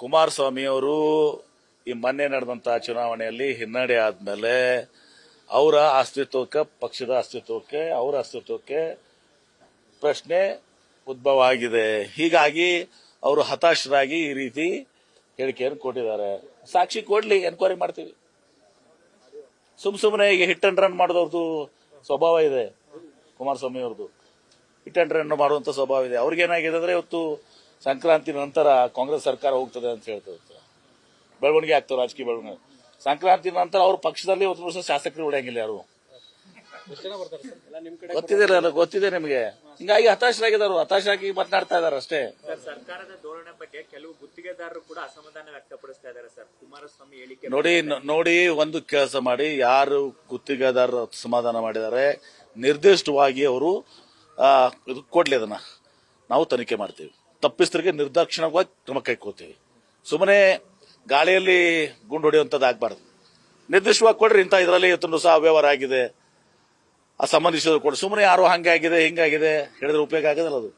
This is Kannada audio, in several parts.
ಕುಮಾರಸ್ವಾಮಿ ಅವರು ಈ ಮೊನ್ನೆ ನಡೆದಂತಹ ಚುನಾವಣೆಯಲ್ಲಿ ಹಿನ್ನಡೆ ಆದ್ಮೇಲೆ ಅವರ ಅಸ್ತಿತ್ವಕ್ಕೆ, ಪಕ್ಷದ ಅಸ್ತಿತ್ವಕ್ಕೆ, ಅವರ ಅಸ್ತಿತ್ವಕ್ಕೆ ಪ್ರಶ್ನೆ ಉದ್ಭವ ಆಗಿದೆ. ಹೀಗಾಗಿ ಅವರು ಹತಾಶರಾಗಿ ಈ ರೀತಿ ಹೇಳಿಕೆಯನ್ನು ಕೊಟ್ಟಿದ್ದಾರೆ. ಸಾಕ್ಷಿ ಕೊಡ್ಲಿ, ಎನ್ಕ್ವೈರಿ ಮಾಡ್ತೀವಿ. ಸುಮ್ ಸುಮ್ಮನೆ ಈಗ ಹಿಟ್ ಅಂಡ್ ರನ್ ಮಾಡಿದವ್ರದ್ದು ಸ್ವಭಾವ ಇದೆ ಕುಮಾರಸ್ವಾಮಿ ಅವ್ರದ್ದು ಹಿಟ್ ಅಂಡ್ ರನ್ ಮಾಡುವಂತ ಸ್ವಭಾವ ಇದೆ. ಅವ್ರಿಗೇನಾಗಿದೆ ಅಂದ್ರೆ ಇವತ್ತು ಸಂಕ್ರಾಂತಿ ನಂತರ ಕಾಂಗ್ರೆಸ್ ಸರ್ಕಾರ ಹೋಗ್ತದೆ ಅಂತ ಹೇಳ್ತದೆ ಬೆಳವಣಿಗೆ ಆಗ್ತದೆ ರಾಜಕೀಯ ಬೆಳವಣಿಗೆ. ಸಂಕ್ರಾಂತಿ ನಂತರ ಅವ್ರ ಪಕ್ಷದಲ್ಲಿ ಒಂದು ವರ್ಷ ಶಾಸಕರು ಉಳಿಯಂಗಿಲ್ಲ ಯಾರು. ಗೊತ್ತಿದೆ ಗೊತ್ತಿದೆ ನಿಮಗೆ. ಹಿಂಗಾಗಿ ಹತಾಶರಾಗಿದ್ದಾರೆ ಹತಾಶರಾಗಿ ಮಾತನಾಡ್ತಾ ಇದಾರೆ ಅಷ್ಟೇ. ಸರ್ ಸರ್ಕಾರದ ಧೋರಣೆ ಬಗ್ಗೆ ಕೆಲವು ಗುತ್ತಿಗೆದಾರರು ಕೂಡ ಅಸಮಾಧಾನ ವ್ಯಕ್ತಪಡಿಸ್ತಾ ಇದ್ದಾರೆ ಸರ್. ಕುಮಾರಸ್ವಾಮಿ ಹೇಳಿಕೆ ನೋಡಿ ನೋಡಿ ಒಂದು ಕೆಲಸ ಮಾಡಿ. ಯಾರು ಗುತ್ತಿಗೆದಾರರು ಸಮಾಧಾನ ಮಾಡಿದ್ದಾರೆ ನಿರ್ದಿಷ್ಟವಾಗಿ ಅವರು ಕೊಡ್ಲಿ ಅದನ್ನ. ನಾವು ತನಿಖೆ ಮಾಡ್ತೀವಿ. ತಪ್ಪಿಸ್ತರಿಗೆ ನಿರ್ದಾಕ್ಷಿಣ್ಯವಾಗಿ ಕ್ರಮ ಕೈಕೋತೀವಿ ಸುಮ್ಮನೆ ಗಾಳಿಯಲ್ಲಿ ಗುಂಡು ಹೊಡೆಯುವಂಥದ್ದು ಆಗ್ಬಾರ್ದು. ನಿರ್ದಿಷ್ಟವಾಗಿ ಕೊಡ್ರಿ, ಇಂಥ ಇದರಲ್ಲಿ ಇವತ್ತು ಸಹ ಅವ್ಯವಹಾರ ಆಗಿದೆ. ಆ ಸಂಬಂಧಿಸಿದ್ರು ಕೊಡಿ ಸುಮ್ಮನೆ ಯಾರು ಹಂಗೆ ಆಗಿದೆ ಹಿಂಗಾಗಿದೆ ಹೇಳಿದ್ರೆ ಉಪಯೋಗ ಆಗೋದಿಲ್ಲ ಅದು.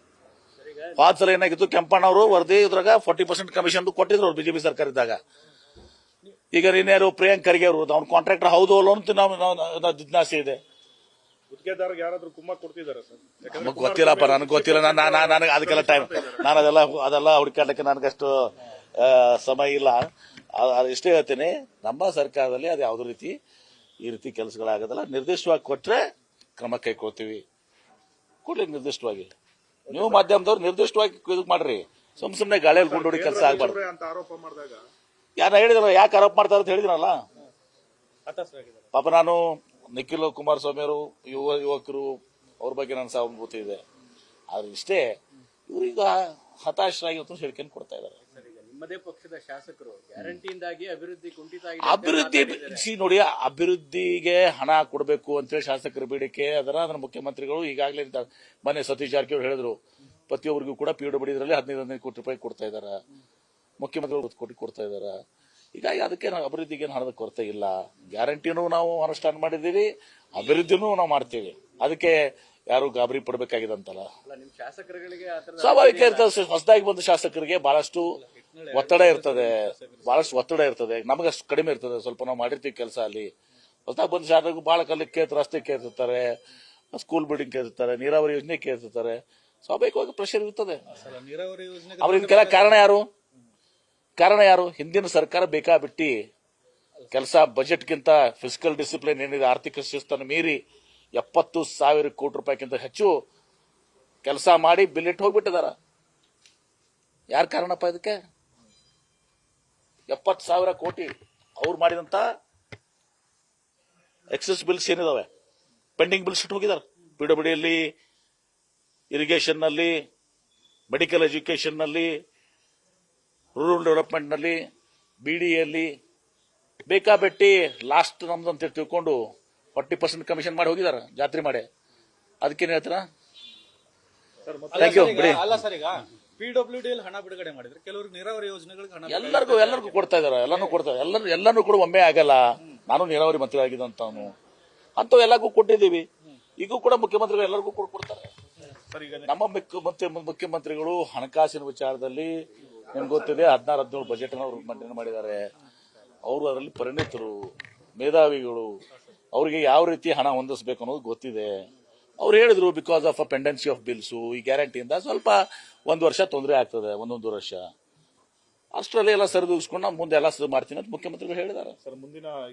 ಹೋದ ಸಲ ಏನಾಗಿತ್ತು, ಕೆಂಪಣ್ಣವರು ವರದಿ ಇದ್ರಾಗ ಫಾರ್ಟಿ ಪರ್ಸೆಂಟ್ ಕಮಿಷನ್ ಕೊಟ್ಟಿದ್ರು ಅವ್ರು ಬಿಜೆಪಿ ಸರ್ಕಾರ ಇದ್ದಾಗ. ಈಗ ನೀನ್ಯಾರು ಪ್ರಿಯಾಂಕ್ ಖರ್ಗೆ ಅವರು, ಅವ್ನ ಕಾಂಟ್ರಾಕ್ಟರ್ ಹೌದು ಅಲ್ಲೋ ಅಂತ ನಾವು ಜಿಜ್ಞಾಸೆ ಇದೆ. ಗುತ್ತಿಗೆದಾರರಿಗೆ ಯಾರಾದ್ರೂ ಕುಮ್ಮ ಕೊಡ್ತಿದ್ದಾರೆ ಸರ್? ಯಾಕಂದ್ರೆ ನಮಗ್ ಗೊತ್ತಿಲ್ಲಪ್ಪ ನನಗೆ ಗೊತ್ತಿಲ್ಲ. ನಾನು ನನಗೆ ಅದಕ್ಕೆಲ್ಲ ಟೈಮ್ ನಾನು ಅದೆಲ್ಲ ಅದೆಲ್ಲ ಹುಡುಕಾಡಕ್ಕೆ ನನಗಷ್ಟು ಆ, ಸಮಯ ಇಲ್ಲ. ಆ- ಆ- ಇಷ್ಟೇ ಹೇಳ್ತೀನಿ. ನಮ್ಮ ಸರ್ಕಾರದಲ್ಲಿ ಅದು ಯಾವುದೇ ರೀತಿ ಈ ರೀತಿ ಕೆಲಸಗಳಾಗೋದಿಲ್ಲ. ನಿರ್ದಿಷ್ಟವಾಗಿ ಕೊಟ್ಟರೆ ಕ್ರಮ ಕೈಗೊಳ್ತೀವಿ. ಕೊಡ್ಲಿ ನಿರ್ದಿಷ್ಟವಾಗಿ. ನೀವು ಮಾಧ್ಯಮದವ್ರು ನಿರ್ದಿಷ್ಟವಾಗಿ ಇದು ಮಾಡ್ರಿ. ಸುಮ್ ಸುಮ್ಮನೆ ಗಾಳಿಯಲ್ಲಿ ಗುಂಡು ಹೊಡಿ ಕೆಲಸ ಆಗ್ಬಾರ್ದು. ಅಂತ ಆರೋಪ ಮಾಡಿದಾಗ ಯಾರು ಹೇಳಿದ್ರ ಯಾಕೆ ಆರೋಪ ಮಾಡ್ತಾರೆ ಅಂತ ಹೇಳಿದ್ರಲ್ಲ ಹತಾಶರಾಗಿದ್ದಾರೆ. ಪಾಪ ನಾನು ನಿಖಿಲ್ ಕುಮಾರಸ್ವಾಮಿ ಅವರು ಯುವ ಯುವಕರು ಅವ್ರ ಬಗ್ಗೆ ನನ್ನ ಸಹಾನುಭೂತಿ ಇದೆ ಆದ್ರೆ ಇಷ್ಟೇ ಇವರೀಗ ಹತಾಶರಾಗಿ ಇವತ್ತು ಹೇಳ್ಕೊಂಡು ಕೊಡ್ತಾ ಇದ್ದಾರೆ ನಿಮ್ಮದೇ ಪಕ್ಷದ ಶಾಸಕರು ಗ್ಯಾರಂಟಿಯಿಂದಾಗಿ ಅಭಿವೃದ್ಧಿ ಕುಂಠಿತ ಆಗಿದೆ ಅಂತ ಅಭಿವೃದ್ಧಿ. ಸಿ ನೋಡಿ ಅಭಿವೃದ್ಧಿಗೆ ಹಣ ಕೊಡಬೇಕು ಅಂತೇಳಿ ಶಾಸಕರ ಬೇಡಿಕೆ ಅದರ ಅದರ ಮುಖ್ಯಮಂತ್ರಿಗಳು ಈಗಾಗಲೇ ಇದ್ದಾರೆ. ಮೊನ್ನೆ ಸತೀಶ್ ಜಾರಕಿಹೊಳಿ ಹೇಳಿದ್ರು ಪ್ರತಿಯೊಬ್ಬರಿಗೂ ಕೂಡ ಪಿ ಇದರಲ್ಲಿ ಹದಿನೈದು ಹದಿನೈದು ಕೋಟಿ ರೂಪಾಯಿ ಕೊಡ್ತಾ ಇದ್ದಾರೆ ಮುಖ್ಯಮಂತ್ರಿಗಳು ಹತ್ತು ಕೋಟಿ ಕೊಡ್ತಾ ಇದ್ದಾರೆ ಹೀಗಾಗಿ ಅದಕ್ಕೆ ನಾವು ಅಭಿವೃದ್ಧಿಗೆ ಹಣದ ಕೊರತೆ ಇಲ್ಲ. ಗ್ಯಾರಂಟಿನೂ ನಾವು ಅನುಷ್ಠಾನ ಮಾಡಿದ್ದೀವಿ ಅಭಿವೃದ್ಧಿನೂ ನಾವು ಮಾಡ್ತೀವಿ. ಅದಕ್ಕೆ ಯಾರು ಗಾಬರಿ ಪಡಬೇಕಾಗಿದೆ ಅಂತಲ್ಲ ಸ್ವಾಭಾವಿಕ ಇರ್ತದೆ ಹೊಸದಾಗಿ ಬಂದ ಶಾಸಕರಿಗೆ ಬಹಳಷ್ಟು ಒತ್ತಡ ಇರ್ತದೆ. ಬಹಳಷ್ಟು ಒತ್ತಡ ಇರ್ತದೆ. ನಮಗಷ್ಟು ಕಡಿಮೆ ಇರ್ತದೆ. ಸ್ವಲ್ಪ ನಾವು ಮಾಡಿರ್ತೀವಿ ಕೆಲಸ ಅಲ್ಲಿ. ಹೊಸದಾಗಿ ಬಂದ ಶಾಸಕರು ಬಹಳ ಕಲ್ಲಿ ಕೇಳ್ತಾರೆ ರಸ್ತೆ ಕೇಳ್ತಿರ್ತಾರೆ ಸ್ಕೂಲ್ ಬಿಲ್ಡಿಂಗ್ ಕೇಳ್ತಿರ್ತಾರೆ ನೀರಾವರಿ ಯೋಜನೆ ಕೇಳ್ತಿರ್ತಾರೆ ಸ್ವಾಭಾವಿಕವಾಗಿ ಪ್ರೆಷರ್ ಇರ್ತದೆ. ನೀರಾವರಿ ಕೆಲ ಕಾರಣ ಯಾರು? ಕಾರಣ ಯಾರು? ಹಿಂದಿನ ಸರ್ಕಾರ ಬೇಕಾಬಿಟ್ಟಿ ಕೆಲಸ ಬಜೆಟ್ಗಿಂತ ಫಿಸಿಕಲ್ ಡಿಸಿಪ್ಲಿನ್ ಏನಿದೆ, ಆರ್ಥಿಕ ಶಿಸ್ತನ್ನು ಮೀರಿ ಎಪ್ಪತ್ತು ಸಾವಿರ ಕೋಟಿ ರೂಪಾಯಿಗಿಂತ ಹೆಚ್ಚು ಕೆಲಸ ಮಾಡಿ ಬಿಲ್ ಇಟ್ಟು ಹೋಗ್ಬಿಟ್ಟಿದಾರ. ಯಾರ ಕಾರಣಪ್ಪ ಇದಕ್ಕೆ? ಎಪ್ಪತ್ತು ಸಾವಿರ ಕೋಟಿ ಅವ್ರು ಮಾಡಿದಂತ ಎಕ್ಸೆಸ್ ಬಿಲ್ಸ್ ಏನಿದಾವೆ? ಪೆಂಡಿಂಗ್ ಬಿಲ್ಸ್ ಇಟ್ಟು ಇರಿಗೇಷನ್ನಲ್ಲಿ ಡಿ ಇರಿಗೇಷನ್ನಲ್ಲಿ ಮೆಡಿಕಲ್ ಎಜುಕೇಶನ್ನಲ್ಲಿ ರೂರಲ್ ಡೆವಲಪ್ಮೆಂಟ್ನಲ್ಲಿ ಬಿಡಿಯಲ್ಲಿ ಬೇಕಾಬಿಟ್ಟಿ ಲಾಸ್ಟ್ ನಮ್ದು ಅಂತ ತಿಳ್ಕೊಂಡು ಫಾರ್ಟಿ ಪರ್ಸೆಂಟ್ ಕಮಿಷನ್ ಮಾಡಿ ಹೋಗಿದಾರ ಜಾತ್ರೆ ಮಾಡಿ. ಅದಕ್ಕೇನು ಹೇಳ್ತೀರಾ? ಥ್ಯಾಂಕ್ ಯು ಬಿಡಿ. ಅಲ್ಲ ಸರ್ ಈಗ ಪಿ ಡಬ್ಲ್ಯೂ ಡಿ ಹಣ ಬಿಡುಗಡೆ ಮಾಡಿದ್ರೆ ಕೆಲವ್ರಿಗೆ ನೀರಾವರಿ ಯೋಜನೆಗಳಿಗೆ ಹಣ ಎಲ್ಲರಿಗೂ ಎಲ್ಲರಿಗೂ ಕೊಡ್ತಾ ಇದಾರೆ ಎಲ್ಲಾನು ಕೊಡ್ತಾರೆ ಎಲ್ಲರೂ ಎಲ್ಲಾನು ಕೂಡ ಒಮ್ಮೆ ಆಗಲ್ಲ. ನಾನು ನೀರಾವರಿ ಮಂತ್ರಿ ಆಗಿದ್ದಂತವನು ಅಂತ ಎಲ್ಲರಿಗೂ ಕೊಟ್ಟಿದ್ದೀವಿ. ಈಗೂ ಕೂಡ ಮುಖ್ಯಮಂತ್ರಿಗಳು ಎಲ್ಲರಿಗೂ ಕೂಡ ಕೊಡ್ತಾರೆ. ನಮ್ಮ ಮುಖ್ಯಮಂತ್ರಿ ಮುಖ್ಯಮಂತ್ರಿಗಳು ಹಣಕಾಸಿನ ವಿಚಾರದಲ್ಲಿ ನಿಮ್ಗೆ ಗೊತ್ತಿದೆ, ಹದಿನಾರು, ಹದಿನೇಳು ಬಜೆಟ್ ಅವರು ಮಂಡನೆ ಮಾಡಿದ್ದಾರೆ. ಅವರು ಅದರಲ್ಲಿ ಪರಿಣಿತರು, ಮೇಧಾವಿಗಳು, ಅವರಿಗೆ ಯಾವ ರೀತಿ ಹಣ ಹೊಂದಿಸಬೇಕು ಅನ್ನೋದು ಗೊತ್ತಿದೆ. ಅವ್ರು ಹೇಳಿದ್ರು because of a pendency of bills ಈ ಗ್ಯಾರಂಟಿಯಿಂದ ಸ್ವಲ್ಪ ಒಂದು ವರ್ಷ ತೊಂದರೆ ಆಗ್ತದೆ, ಒಂದೊಂದು ವರ್ಷ. ಅಷ್ಟರಲ್ಲಿ ಎಲ್ಲ ಸರಿದೂಗಿಸ್ಕೊಂಡು ನಾವು ಮುಂದೆ ಎಲ್ಲ ಮಾಡ್ತೀನಿ ಅಂತ ಮುಖ್ಯಮಂತ್ರಿಗಳು ಹೇಳಿದ್ದಾರೆ. ಸರ್, ಮುಂದಿನ